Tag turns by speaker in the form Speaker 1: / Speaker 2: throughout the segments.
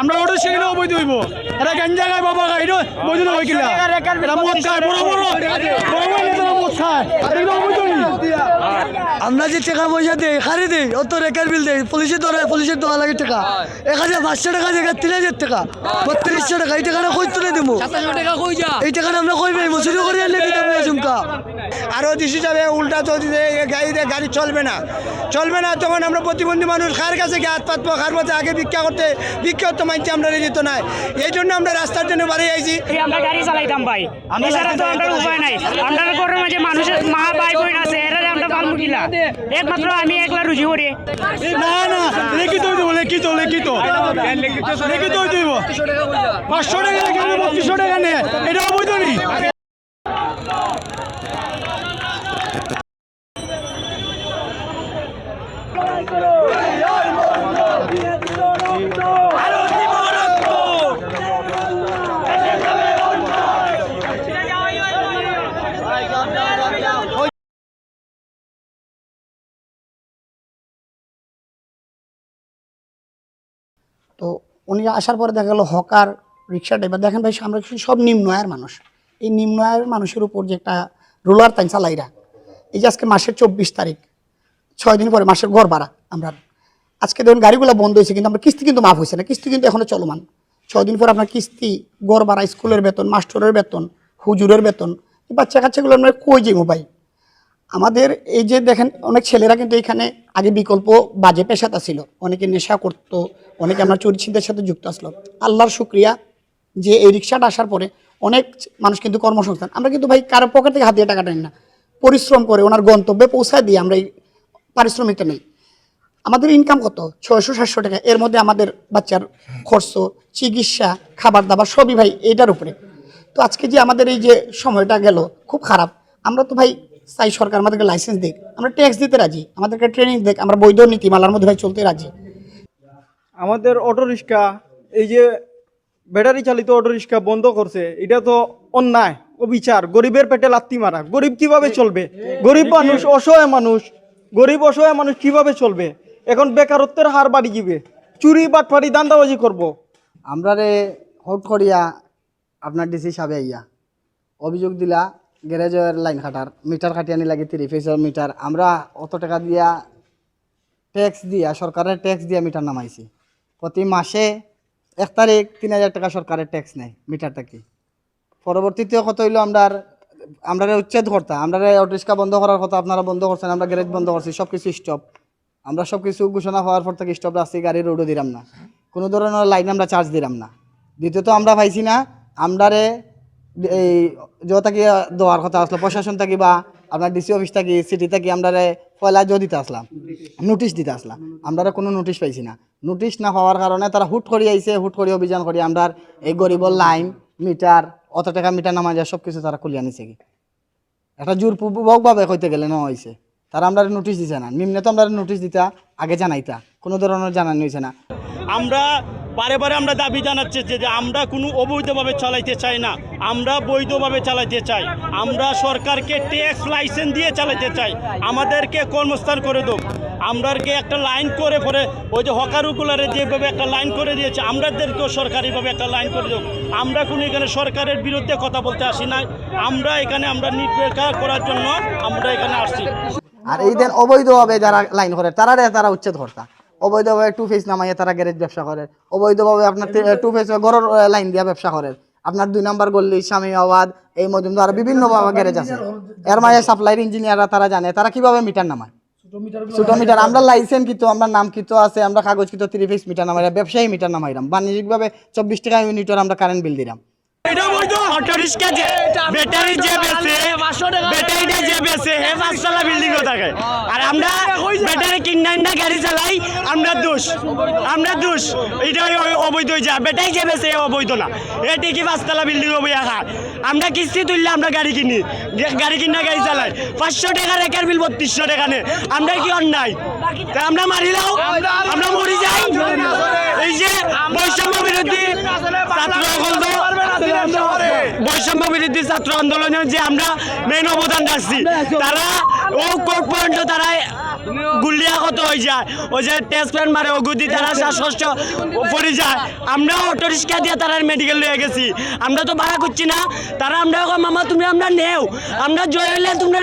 Speaker 1: আমরা ওটা সেখানে অবৈধ হইব। এরা গাঞ্জা জায়গায় বাবা খায় এটা বৈধ না কিনা? এটা মদ খায় বড় বড়। বড় বড় নেতারা মদ খায়। এটা অবৈধ
Speaker 2: আমরা যে টাকা পয়সা দেই খারে দেই অত রেকার বিল দেই পুলিশের ধরে পুলিশের দোয়া লাগে টাকা। এক হাজার পাঁচশো টাকা জায়গা তিন হাজার টাকা। বত্রিশশো টাকা এই টাকাটা কই তুলে দেবো এই টাকাটা আমরা কই পাই মসুরি করে আনলে কি দাম চুমকা
Speaker 3: আরও দিশি যাবে উল্টা তো গাড়িতে গাড়ি চলবে না। চলবে না তখন আমরা প্রতিবন্ধী মানুষ কার কাছে গিয়ে হাত পাতবো কার মধ্যে আগে ভিক্ষা করতে ভিক্ষা করতে মানতে আমরা যেত না এই জন্য আমরা রাস্তার জন্য বাড়ি আইছি।
Speaker 4: আমরা গাড়ি চালাইতাম ভাই। এছাড়া তো আমরা উপায় নাই। আমরা মাঝে মানুষের মা ভাই বোন মুখিলা একমাত্র আমি একলা রুজি করি।
Speaker 1: না না, লিখিত হইতে লিখিত লিখিত। লিখিত হইতে পাঁচশো টাকা বত্রিশশো টাকা নে। এটা অবৈধ নি
Speaker 5: তো উনি আসার পরে দেখা গেল হকার রিক্সা ড্রাইভার দেখেন ভাই আমরা সব নিম্ন আয়ের মানুষ। এই নিম্ন আয়ের মানুষের উপর যে একটা রোলার তাই চালাইরা, এই যে আজকে মাসের চব্বিশ তারিখ, ছয় দিন পরে মাসের ঘর ভাড়া আমরা। আজকে ধরুন গাড়িগুলো বন্ধ হয়েছে, কিন্তু আমরা কিস্তি কিন্তু মাফ হয়েছে না, কিস্তি কিন্তু এখনও চলমান। ছয় দিন পর আপনার কিস্তি গড় ভাড়া, স্কুলের বেতন, মাস্টরের বেতন, হুজুরের বেতন বাচ্চা কাচ্চাগুলো আমরা কই যাব ভাই? আমাদের এই যে দেখেন, অনেক ছেলেরা কিন্তু এখানে আগে বিকল্প বাজে পেশাতা ছিল। অনেকে নেশা করতো, অনেকে আমরা চুরি সাথে যুক্ত আসলো আল্লাহর শুক্রিয়া যে এই রিক্সাটা আসার পরে অনেক মানুষ কিন্তু কর্মসংস্থান। আমরা কিন্তু ভাই কারও পকেট থেকে হাত দিয়ে টাকাটা নিই না। পরিশ্রম করে ওনার গন্তব্যে পৌঁছায় দিয়ে আমরা এই পারিশ্রমিকটা নেই। আমাদের ইনকাম কত? ছয়শো, সাতশো টাকা। এর মধ্যে আমাদের বাচ্চার খরচ, চিকিৎসা, খাবার দাবার সবই ভাই এটার উপরে। তো আজকে যে আমাদের এই যে সময়টা গেল, খুব খারাপ। আমরা তো ভাই চাই সরকার আমাদেরকে লাইসেন্স দিক। আমরা ট্যাক্স দিতে রাজি আমাদেরকে ট্রেনিং দেখ আমরা বৈধ নীতিমালার মধ্যে ভাই চলতে রাজি।
Speaker 6: আমাদের অটো রিক্সা এই যে ব্যাটারি চালিত অটো রিক্সা বন্ধ করছে এটা তো অন্যায় অবিচার গরিবের পেটে লাত্তি মারা। গরিব কীভাবে চলবে? গরিব মানুষ অসহায় মানুষ গরিব অসহায় মানুষ কীভাবে চলবে? এখন বেকারত্বের হার বাড়ি যাবে চুরি বাটফারি দান্দাবাজি করব।
Speaker 7: আমরা রে হট করিয়া আপনার ডিসি সাবে আইয়া অভিযোগ দিলা গ্যারেজের লাইন কাটার মিটার কাটিয়ানি লাগে তিরিশ পয়সার মিটার। আমরা অত টাকা দিয়া ট্যাক্স দিয়া, সরকারের ট্যাক্স দিয়া মিটার নামাইছি। প্রতি মাসে এক তারিখ তিন হাজার টাকা সরকারের ট্যাক্স নেয় মিটারটা কি পরবর্তীতে কত হইল আমরা আমরা উচ্ছেদ করতা আমরা অটোরিক্সা বন্ধ করার কথা আপনারা বন্ধ করছেন, আমরা গ্যারেজ বন্ধ করছি সব কিছু স্টপ আমরা সব কিছু ঘোষণা হওয়ার পর থেকে স্টপ রাখছি, গাড়ি রোডও দিলাম না। কোনো ধরনের লাইন আমরা চার্জ দিলাম না। দ্বিতীয়ত আমরা পাইছি না, আমরারে এই যত থাকি দেওয়ার কথা আসলো, প্রশাসন থাকি বা আপনার ডিসি অফিস থাকি সিটি থাকি আমরা পয়লা জো দিতে আসলাম নোটিশ দিতে আসলাম। আমরা কোনো নোটিশ পাইছি না। নোটিশ না পাওয়ার কারণে তারা হুট করে আইছে, হুট করে অভিযান করি আমরা এই গরিবর লাইন মিটার অত টাকা মিটার নামা যায় সব কিছু তারা খুলিয়ে আনিছে কি একটা জোর জোরপূর্বকভাবে কইতে গেলে নেওয়া হয়েছে তারা আমরা নোটিশ দিছে না। নিম্নে তো আমরা নোটিশ দিতা, আগে জানাইতা। কোনো ধরনের জানানো হয়েছে না।
Speaker 8: আমরা বারে বারে আমরা দাবি জানাচ্ছি যে আমরা কোনো অবৈধভাবে চালাইতে চাই না। আমরা বৈধভাবে চালাইতে চাই। আমরা সরকারকে ট্যাক্স লাইসেন্স দিয়ে চালাইতে চাই। আমাদেরকে কর্মস্থান করে দেব আমরাকে একটা লাইন করে পরে ওই যে হকারুগুলারে যেভাবে একটা লাইন করে দিয়েছে আমাদেরকেও সরকারিভাবে একটা লাইন করে দেব আমরা কোনো এখানে সরকারের বিরুদ্ধে কথা বলতে আসি না আমরা এখানে আমরা নির্বিকার করার জন্য আমরা এখানে আসছি।
Speaker 7: আর এই দেন অবৈধভাবে যারা লাইন করে, তারা তারা উচ্ছেদ কর্তা। অবৈধভাবে টু ফেস নামাইয়ে তারা গ্যারেজ ব্যবসা করে। অবৈধভাবে আপনার টু ফেস গড়ের লাইন দিয়া ব্যবসা করে। আপনার দুই নাম্বার গল্লি স্বামী আবাদ এই মজুমদার বিভিন্ন গ্যারেজ আছে। এর মাঝে সাপ্লাইয়ের ইঞ্জিনিয়াররা তারা জানে তারা কীভাবে মিটার নামায়? ছোট মিটার আমরা লাইসেন্স কিতো আমরা নাম কিতো আছে আমরা কাগজ কিতো থ্রি ফিক্স মিটার নামাইরা ব্যবসায়ী মিটার নামাইরাম বাণিজ্যিকভাবে চব্বিশ টাকা ইউনিটের আমরা কারেন্ট বিল দিলাম
Speaker 8: এটা বৈধ। অটো রিক্সা যে ব্যাটারি যে বেচে ব্যাটারিটা যে বেচে হে পাঁচতলা বিল্ডিং ও আর আমরা ব্যাটারি কিনাই না গাড়ি চালাই আমরা দোষ। আমরা দোষ। এটা ওই অবৈধ হয়ে ব্যাটারি যে অবৈধ না। এ ঠিকই পাঁচতলা বিল্ডিং আমরা কিস্তি তুললে আমরা গাড়ি কিনি। যে গাড়ি কিনা গাড়ি চালাই। পাঁচশো টাকার রেখার বিল বত্রিশশো টাকা নে। আমরা কি অন্যায়? তা আমরা মারি লাও আমরা মরি যাই। এই যে বৈষম্য বিরোধী ছাত্র বৈষম্য বিরোধী ছাত্র আন্দোলনের যে আমরা মেন অবদান রাখছি তারা ও কোর্ট পর্যন্ত তারা হয়ে যায়। ওই যে টেস্ট প্যান মারে ওগুদি তারা শ্বাসকষ্ট পড়ে যায়। আমরা অটো রিক্সা দিয়ে তারা মেডিকেল লয়ে গেছি। আমরা তো ভাড়া করছি না। তারা আমরা মামা তুমি আমরা নেও। আমরা জয় হইলে তোমরা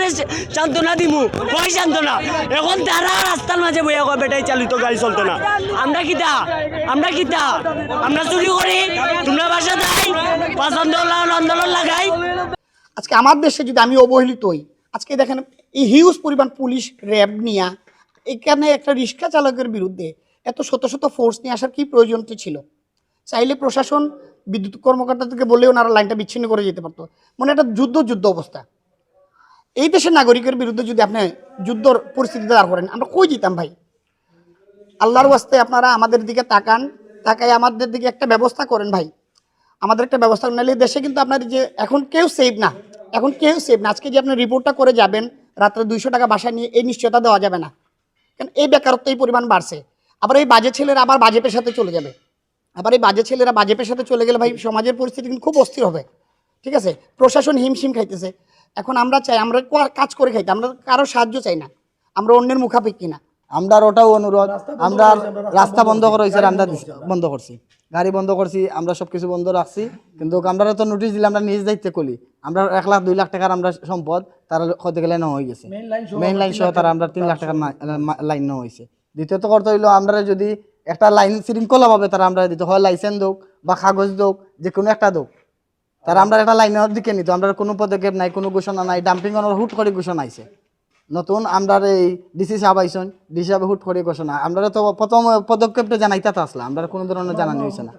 Speaker 8: সান্ত্বনা দিমু। কই সান্ত্বনা? এখন তারা রাস্তার মাঝে বইয়া কয় বেটাই চালিত গাড়ি চলতো না। আমরা কিতা আমরা কিতা আমরা চুরি করি? তোমরা বাসা দেয়
Speaker 5: আজকে আমার দেশে যদি আমি অবহেলিত হই, আজকে দেখেন এই হিউজ পরিমাণ পুলিশ, র্যাব নিয়া, এখানে একটা রিক্সা চালকের বিরুদ্ধে এত শত শত ফোর্স নিয়ে আসার কি প্রয়োজনটি ছিল? চাইলে প্রশাসন, বিদ্যুৎ কর্মকর্তাদেরকে বললে ওনারা লাইনটা বিচ্ছিন্ন করে যেতে পারতো। মানে একটা যুদ্ধ যুদ্ধ অবস্থা। এই দেশের নাগরিকের বিরুদ্ধে যদি আপনি যুদ্ধর পরিস্থিতিতে দাঁড় করেন, আমরা কই যেতাম ভাই? আল্লাহর ওয়াস্তে আপনারা আমাদের দিকে তাকান তাকাই আমাদের দিকে একটা ব্যবস্থা করেন ভাই। আমাদের একটা ব্যবস্থা নাহলে দেশে কিন্তু আপনার যে এখন কেউ সেভ না। এখন কেউ সেভ না। আজকে যে আপনি রিপোর্টটা করে যাবেন রাত্রে দুইশো টাকা বাসায় নিয়ে এই নিশ্চয়তা দেওয়া যাবে না। কারণ এই বেকারত্ব এই পরিমাণ বাড়ছে। আবার এই বাজে ছেলেরা আবার বাজে পেশাতে চলে যাবে। আবার এই বাজে ছেলেরা বাজে পেশাতে চলে গেলে ভাই সমাজের পরিস্থিতি কিন্তু খুব অস্থির হবে। ঠিক আছে? প্রশাসন হিমশিম খাইতেছে। এখন আমরা চাই আমরা কাজ করে খাইতে আমরা কারও সাহায্য চাই না। আমরা অন্যের মুখাপেক্ষি না।
Speaker 7: আমরা ওটাও অনুরোধ আমরা রাস্তা বন্ধ করা হয়েছে আমরা বন্ধ করছি। গাড়ি বন্ধ করছি আমরা সব কিছু বন্ধ রাখছি। কিন্তু আমরা তো নোটিশ দিলে আমরা নিজ দায়িত্বে করি আমরা এক লাখ দুই লাখ টাকার আমরা সম্পদ তারা হতে গেলে নেওয়া হয়ে গেছে। মেইন লাইন সহ তারা আমরা তিন লাখ টাকার লাইন নেওয়া হয়েছে। দ্বিতীয়ত করতে হইল আমরা যদি একটা লাইন শৃঙ্খলাভাবে তারা আমরা দিতে হয় লাইসেন্স দোক বা কাগজ দোক যে কোনো একটা দোক তারা আমরা একটা লাইনের দিকে নিত। আমরা কোনো পদক্ষেপ নাই কোনো ঘোষণা নাই ডাম্পিং হুট করে ঘোষণা আইছে। নতুন আমরা এই ডিসি সাহেব আইসন ডিসি সাহেব হুট করে ঘোষণা। আমরা তো প্রথম পদক্ষেপটা জানাইতে আসলাম আমরা কোনো ধরনের জানানো হয়েছে না।